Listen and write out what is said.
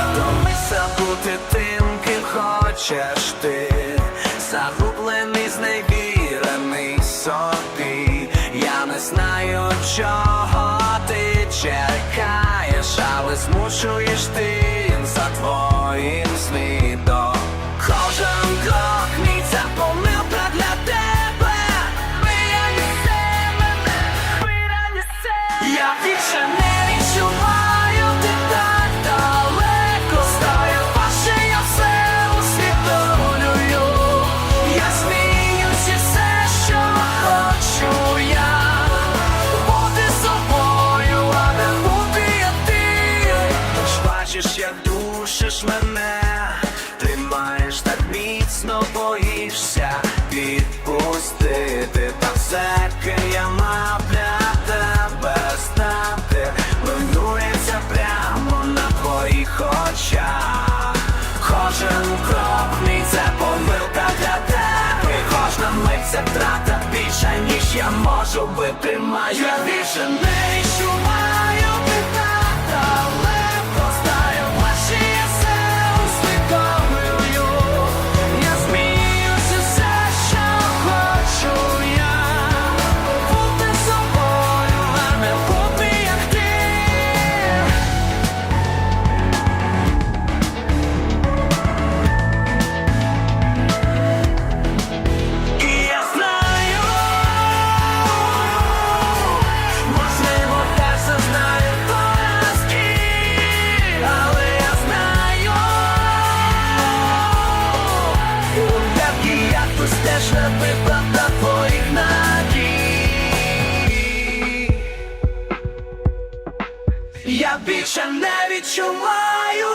Соромися бути тим, ким хочеш ти, загублений, зневірений собі. Я не знаю, чого ти чекаєш, але змушуєш ти за твоїм слідом. Міцно, боїшся відпустити, та все я мав для тебе знати, руйнується прямо на твоїх очах. Кожен крок мій це помилка для тебе, кожна мить це втрата більше, ніж я можу витримати. Я більше не відчуваю теж не виправда твоїх надій. Я більше не відчуваю